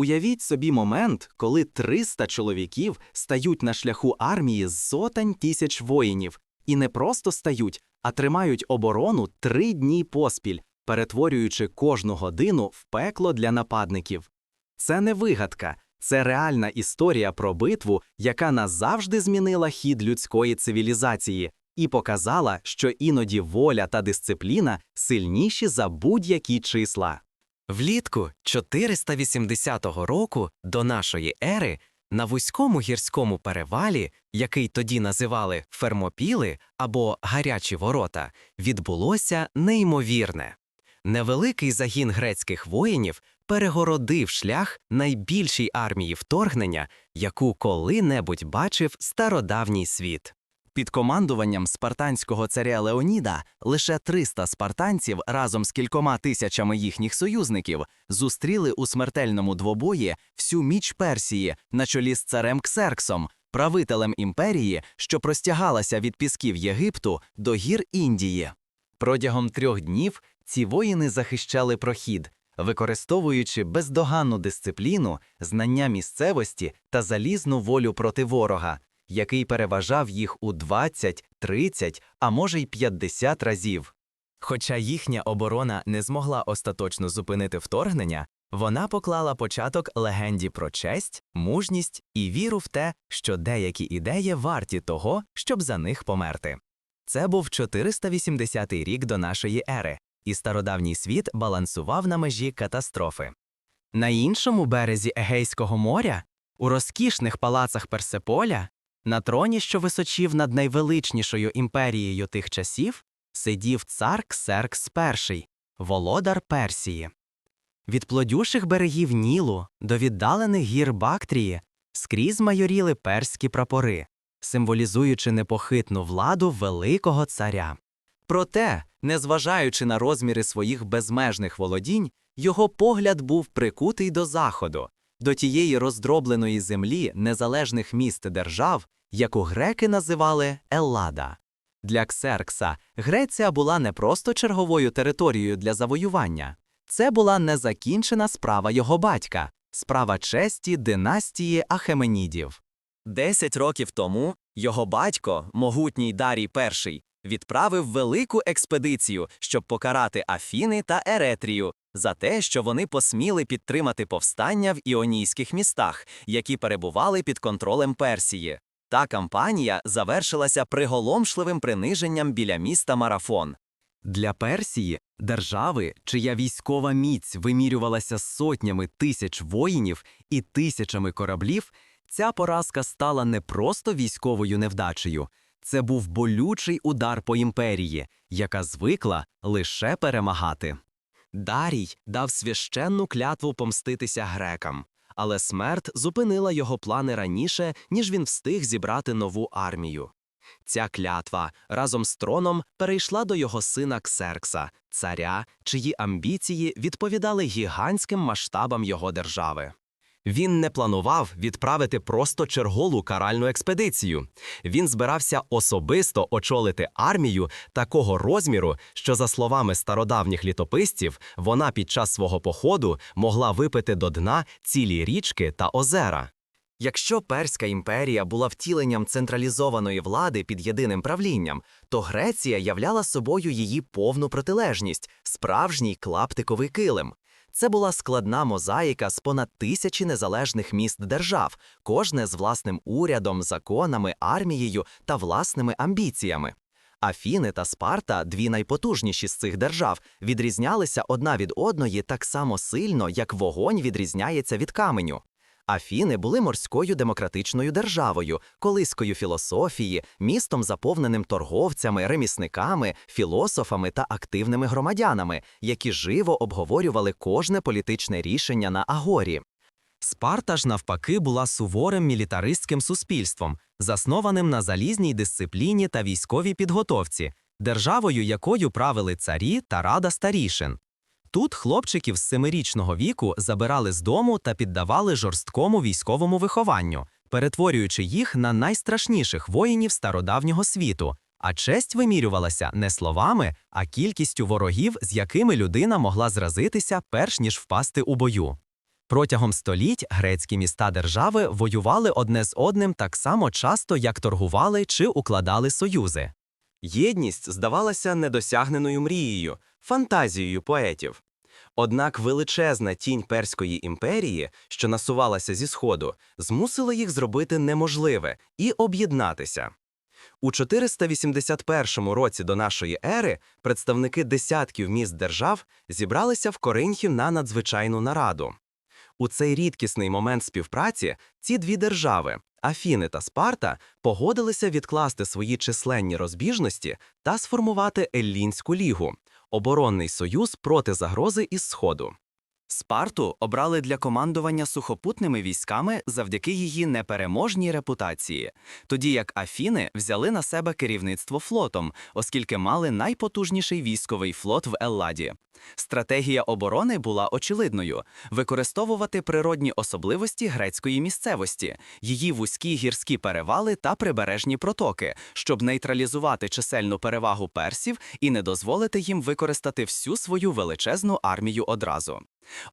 Уявіть собі момент, коли 300 чоловіків стають на шляху армії з сотень тисяч воїнів, і не просто стають, а тримають оборону три дні поспіль, перетворюючи кожну годину в пекло для нападників. Це не вигадка, це реальна історія про битву, яка назавжди змінила хід людської цивілізації і показала, що іноді воля та дисципліна сильніші за будь-які числа. Влітку 480 року до нашої ери на вузькому гірському перевалі, який тоді називали Фермопіли або Гарячі ворота, відбулося неймовірне. Невеликий загін грецьких воїнів перегородив шлях найбільшій армії вторгнення, яку коли-небудь бачив стародавній світ. Під командуванням спартанського царя Леоніда лише 300 спартанців разом з кількома тисячами їхніх союзників зустріли у смертельному двобої всю міч Персії на чолі з царем Ксерксом, правителем імперії, що простягалася від пісків Єгипту до гір Індії. Протягом трьох днів ці воїни захищали прохід, використовуючи бездоганну дисципліну, знання місцевості та залізну волю проти ворога, який переважав їх у 20, 30, а може й 50 разів. Хоча їхня оборона не змогла остаточно зупинити вторгнення, вона поклала початок легенді про честь, мужність і віру в те, що деякі ідеї варті того, щоб за них померти. Це був 480 рік до нашої ери, і стародавній світ балансував на межі катастрофи. На іншому березі Егейського моря, у розкішних палацах Персеполя, на троні, що височив над найвеличнішою імперією тих часів, сидів цар Ксеркс І, володар Персії. Від плодюших берегів Нілу до віддалених гір Бактрії скрізь майоріли перські прапори, символізуючи непохитну владу великого царя. Проте, незважаючи на розміри своїх безмежних володінь, його погляд був прикутий до заходу, до тієї роздробленої землі незалежних міст держав, яку греки називали Еллада. Для Ксеркса Греція була не просто черговою територією для завоювання, це була незакінчена справа його батька, справа честі династії Ахеменідів. Десять років тому його батько, могутній Дарій І, відправив велику експедицію, щоб покарати Афіни та Еретрію за те, що вони посміли підтримати повстання в іонійських містах, які перебували під контролем Персії. Та кампанія завершилася приголомшливим приниженням біля міста Марафон. Для Персії, держави, чия військова міць вимірювалася сотнями тисяч воїнів і тисячами кораблів, ця поразка стала не просто військовою невдачею, це був болючий удар по імперії, яка звикла лише перемагати. Дарій дав священну клятву помститися грекам, але смерть зупинила його плани раніше, ніж він встиг зібрати нову армію. Ця клятва разом з троном перейшла до його сина Ксеркса, царя, чиї амбіції відповідали гігантським масштабам його держави. Він не планував відправити просто чергову каральну експедицію. Він збирався особисто очолити армію такого розміру, що, за словами стародавніх літописців, вона під час свого походу могла випити до дна цілі річки та озера. Якщо Перська імперія була втіленням централізованої влади під єдиним правлінням, то Греція являла собою її повну протилежність справжній клаптиковий килим. Це була складна мозаїка з понад тисячі незалежних міст держав, кожне з власним урядом, законами, армією та власними амбіціями. Афіни та Спарта, дві найпотужніші з цих держав, відрізнялися одна від одної так само сильно, як вогонь відрізняється від каменю. Афіни були морською демократичною державою, колискою філософії, містом заповненим торговцями, ремісниками, філософами та активними громадянами, які живо обговорювали кожне політичне рішення на агорі. Спарта ж, навпаки, була суворим мілітаристським суспільством, заснованим на залізній дисципліні та військовій підготовці, державою якою правили царі та рада старішин. Тут хлопчиків з семирічного віку забирали з дому та піддавали жорсткому військовому вихованню, перетворюючи їх на найстрашніших воїнів стародавнього світу. А честь вимірювалася не словами, а кількістю ворогів, з якими людина могла зразитися, перш ніж впасти у бою. Протягом століть грецькі міста держави воювали одне з одним так само часто, як торгували чи укладали союзи. Єдність здавалася недосягненою мрією, фантазією поетів. Однак величезна тінь Перської імперії, що насувалася зі сходу, змусила їх зробити неможливе і об'єднатися. У 481 році до нашої ери представники десятків міст держав зібралися в Коринфі на надзвичайну нараду. У цей рідкісний момент співпраці ці дві держави, Афіни та Спарта, погодилися відкласти свої численні розбіжності та сформувати Еллінську лігу оборонний союз проти загрози із Сходу. Спарту обрали для командування сухопутними військами завдяки її непереможній репутації, тоді як Афіни взяли на себе керівництво флотом, оскільки мали найпотужніший військовий флот в Елладі. Стратегія оборони була очевидною використовувати природні особливості грецької місцевості, її вузькі гірські перевали та прибережні протоки, щоб нейтралізувати чисельну перевагу персів і не дозволити їм використати всю свою величезну армію одразу.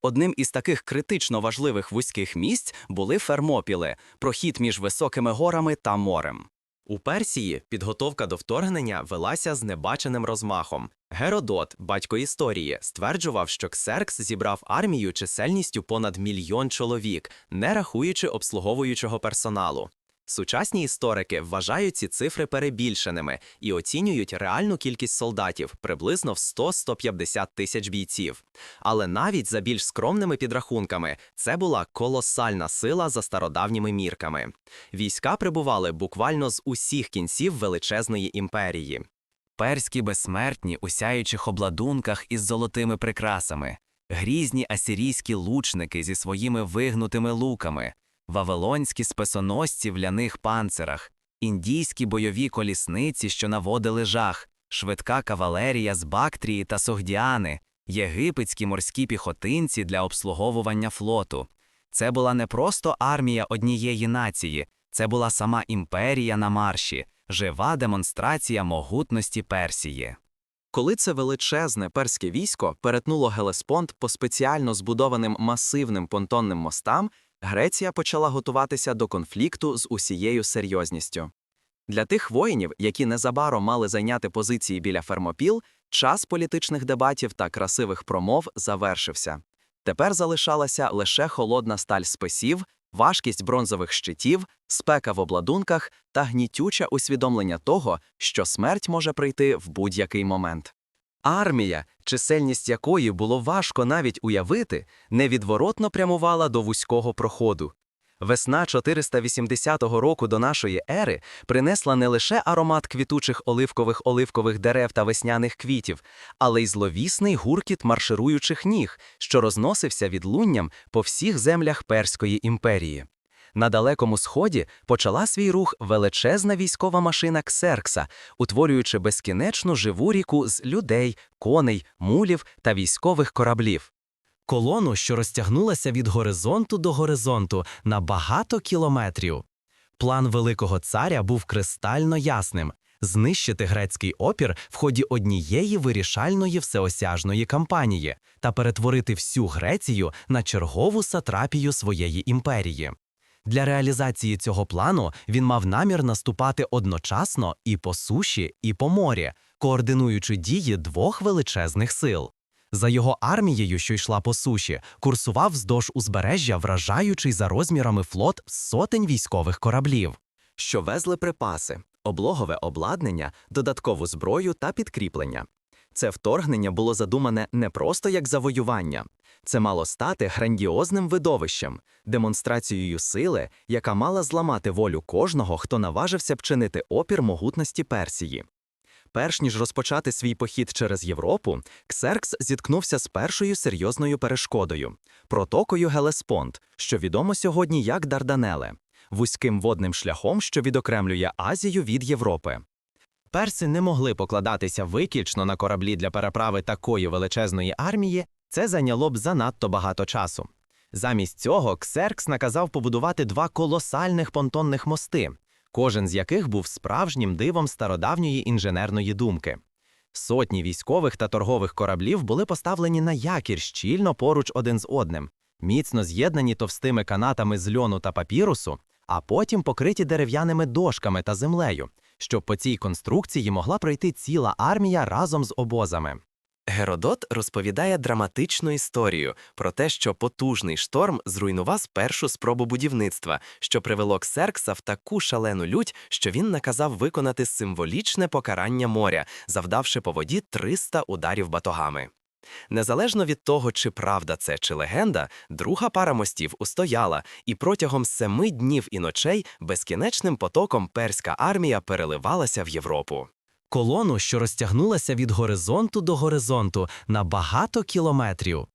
Одним із таких критично важливих вузьких місць були Фермопіли, прохід між високими горами та морем. У Персії підготовка до вторгнення велася з небаченим розмахом. Геродот, батько історії, стверджував, що Ксеркс зібрав армію чисельністю понад мільйон чоловік, не рахуючи обслуговуючого персоналу. Сучасні історики вважають ці цифри перебільшеними і оцінюють реальну кількість солдатів приблизно в 100-150 тисяч бійців. Але навіть за більш скромними підрахунками це була колосальна сила за стародавніми мірками. Війська прибували буквально з усіх кінців величезної імперії. Перські безсмертні у сяючих обладунках із золотими прикрасами, грізні асирійські лучники зі своїми вигнутими луками, вавилонські списоносці в ляних панцирах, індійські бойові колісниці, що наводили жах, швидка кавалерія з Бактрії та Согдіани, єгипетські морські піхотинці для обслуговування флоту. Це була не просто армія однієї нації, це була сама імперія на марші, жива демонстрація могутності Персії. Коли це величезне перське військо перетнуло Гелеспонд по спеціально збудованим масивним понтонним мостам, Греція почала готуватися до конфлікту з усією серйозністю. Для тих воїнів, які незабаром мали зайняти позиції біля Фермопіл, час політичних дебатів та красивих промов завершився. Тепер залишалася лише холодна сталь списів, важкість бронзових щитів, спека в обладунках та гнітюче усвідомлення того, що смерть може прийти в будь-який момент. Армія, чисельність якої було важко навіть уявити, невідворотно прямувала до вузького проходу. Весна 480 року до нашої ери принесла не лише аромат квітучих оливкових оливкових дерев та весняних квітів, але й зловісний гуркіт маршируючих ніг, що розносився відлунням по всіх землях Перської імперії. На далекому сході почала свій рух величезна військова машина Ксеркса, утворюючи безкінечну живу ріку з людей, коней, мулів та військових кораблів. Колону, що розтягнулася від горизонту до горизонту на багато кілометрів. План Великого царя був кристально ясним знищити грецький опір в ході однієї вирішальної всеосяжної кампанії та перетворити всю Грецію на чергову сатрапію своєї імперії. Для реалізації цього плану він мав намір наступати одночасно і по суші, і по морі, координуючи дії двох величезних сил. За його армією, що йшла по суші, курсував вздовж узбережжя, вражаючий за розмірами флот сотень військових кораблів, що везли припаси, облогове обладнання, додаткову зброю та підкріплення. Це вторгнення було задумане не просто як завоювання, це мало стати грандіозним видовищем, демонстрацією сили, яка мала зламати волю кожного, хто наважився б чинити опір могутності Персії. Перш ніж розпочати свій похід через Європу, Ксеркс зіткнувся з першою серйозною перешкодою протокою Гелеспонд, що відомо сьогодні як Дарданеле, вузьким водним шляхом, що відокремлює Азію від Європи. Перси не могли покладатися виключно на кораблі для переправи такої величезної армії, це зайняло б занадто багато часу. Замість цього Ксеркс наказав побудувати два колосальних понтонних мости, кожен з яких був справжнім дивом стародавньої інженерної думки. Сотні військових та торгових кораблів були поставлені на якір щільно поруч один з одним. міцно з'єднані товстими канатами з льону та папірусу, а потім покриті дерев'яними дошками та землею, щоб по цій конструкції могла пройти ціла армія разом з обозами. Геродот розповідає драматичну історію про те, що потужний шторм зруйнував першу спробу будівництва, що привело Ксеркса в таку шалену лють, що він наказав виконати символічне покарання моря, завдавши по воді 300 ударів батогами. Незалежно від того, чи правда це чи легенда, друга пара мостів устояла, і протягом семи днів і ночей безкінечним потоком перська армія переливалася в Європу. колону, що розтягнулася від горизонту до горизонту на багато кілометрів.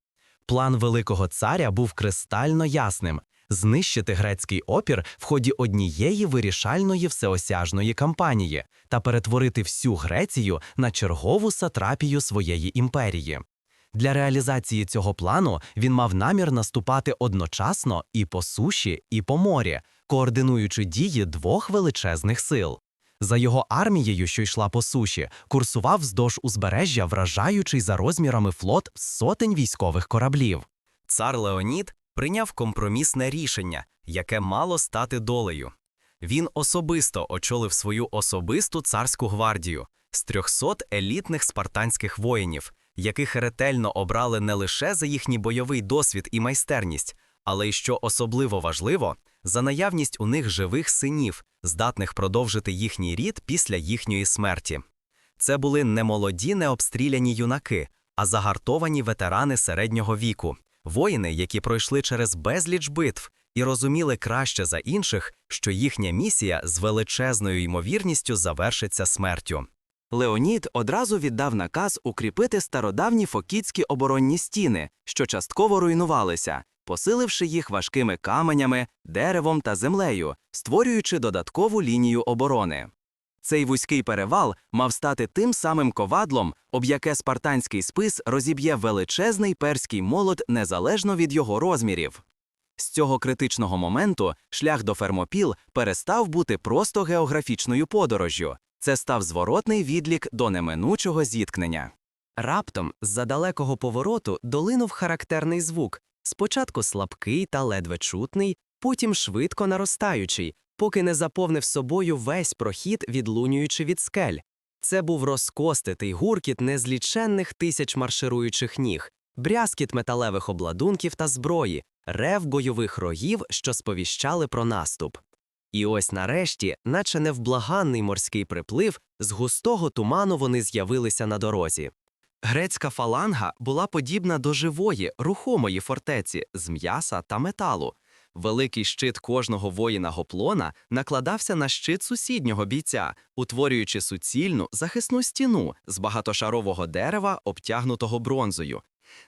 План Великого царя був кристально ясним знищити грецький опір в ході однієї вирішальної всеосяжної кампанії та перетворити всю Грецію на чергову сатрапію своєї імперії. Для реалізації цього плану він мав намір наступати одночасно і по суші, і по морі, координуючи дії двох величезних сил. За його армією, що йшла по суші, курсував вздовж узбережжя, вражаючий за розмірами флот сотень військових кораблів. Цар Леонід прийняв компромісне рішення, яке мало стати долею. Він особисто очолив свою особисту царську гвардію з 300 елітних спартанських воїнів, яких ретельно обрали не лише за їхній бойовий досвід і майстерність, але й що особливо важливо, за наявність у них живих синів, здатних продовжити їхній рід після їхньої смерті. Це були не молоді, необстріляні юнаки, а загартовані ветерани середнього віку, воїни, які пройшли через безліч битв і розуміли краще за інших, що їхня місія з величезною ймовірністю завершиться смертю. Леонід одразу віддав наказ укріпити стародавні фокітські оборонні стіни, що частково руйнувалися, посиливши їх важкими каменями, деревом та землею, створюючи додаткову лінію оборони. Цей вузький перевал мав стати тим самим ковадлом, об яке спартанський спис розіб'є величезний перський молот незалежно від його розмірів. З цього критичного моменту шлях до Фермопіл перестав бути просто географічною подорожжю. Це став зворотний відлік до неминучого зіткнення. Раптом з-за далекого повороту долинув характерний звук, спочатку слабкий та ледве чутний, потім швидко наростаючий, поки не заповнив собою весь прохід, відлунюючи від скель. Це був розкоститий гуркіт незліченних тисяч маршируючих ніг, брязкіт металевих обладунків та зброї, рев бойових рогів, що сповіщали про наступ. І ось нарешті, наче невблаганний морський приплив, з густого туману вони з'явилися на дорозі. Грецька фаланга була подібна до живої, рухомої фортеці з м'яса та металу. Великий щит кожного воїна гоплона накладався на щит сусіднього бійця, утворюючи суцільну захисну стіну з багатошарового дерева, обтягнутого бронзою.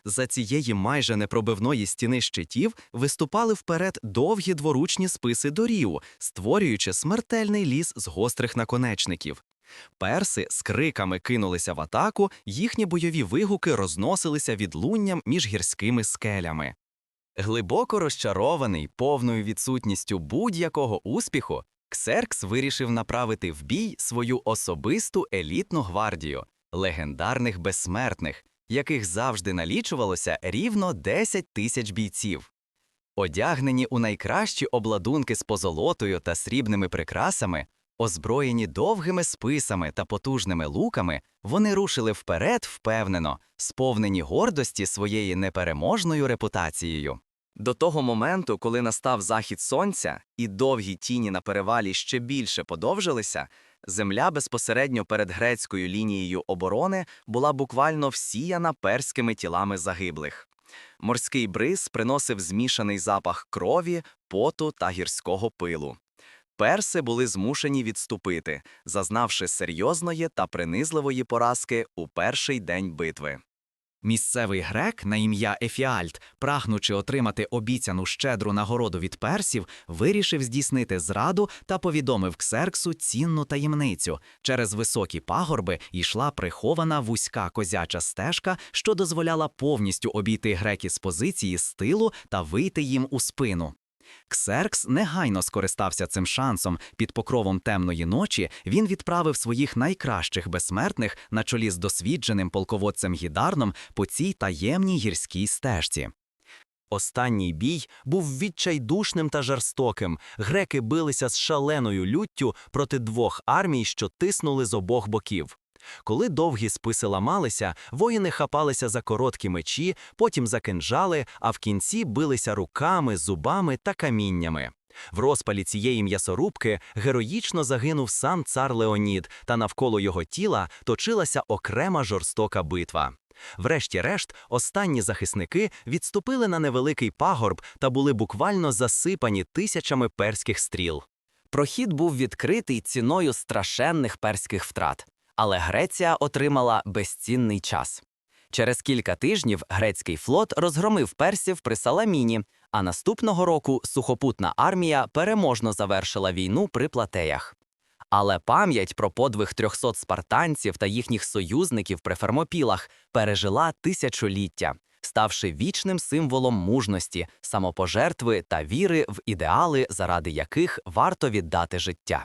За цієї майже непробивної стіни щитів виступали вперед довгі дворучні списи дорів, створюючи смертельний ліс з гострих наконечників. Перси з криками кинулися в атаку, їхні бойові вигуки розносилися відлунням між гірськими скелями. Глибоко розчарований повною відсутністю будь-якого успіху, Ксеркс вирішив направити в бій свою особисту елітну гвардію легендарних безсмертних, яких завжди налічувалося рівно 10 тисяч бійців. Одягнені у найкращі обладунки з позолотою та срібними прикрасами, озброєні довгими списами та потужними луками, вони рушили вперед впевнено, сповнені гордості своєю непереможною репутацією. До того моменту, коли настав захід сонця і довгі тіні на перевалі ще більше подовжилися, земля безпосередньо перед грецькою лінією оборони була буквально всіяна перськими тілами загиблих. Морський бриз приносив змішаний запах крові, поту та гірського пилу. Перси були змушені відступити, зазнавши серйозної та принизливої поразки у перший день битви. Місцевий грек на ім'я Ефіальт, прагнучи отримати обіцяну щедру нагороду від персів, вирішив здійснити зраду та повідомив Ксерксу цінну таємницю. Через високі пагорби йшла прихована вузька козяча стежка, що дозволяла повністю обійти греки з позиції з тилу та вийти їм у спину. Ксеркс негайно скористався цим шансом. Під покровом темної ночі він відправив своїх найкращих безсмертних на чолі з досвідченим полководцем Гідарном по цій таємній гірській стежці. Останній бій був відчайдушним та жорстоким. Греки билися з шаленою люттю проти двох армій, що тиснули з обох боків. Коли довгі списи ламалися, воїни хапалися за короткі мечі, потім за кинжали, а в кінці билися руками, зубами та каміннями. В розпалі цієї м'ясорубки героїчно загинув сам цар Леонід, та навколо його тіла точилася окрема жорстока битва. Врешті-решт, останні захисники відступили на невеликий пагорб та були буквально засипані тисячами перських стріл. Прохід був відкритий ціною страшенних перських втрат, але Греція отримала безцінний час. Через кілька тижнів грецький флот розгромив персів при Саламіні, а наступного року сухопутна армія переможно завершила війну при платеях. Але пам'ять про подвиг 300 спартанців та їхніх союзників при Фермопілах пережила тисячоліття, ставши вічним символом мужності, самопожертви та віри в ідеали, заради яких варто віддати життя.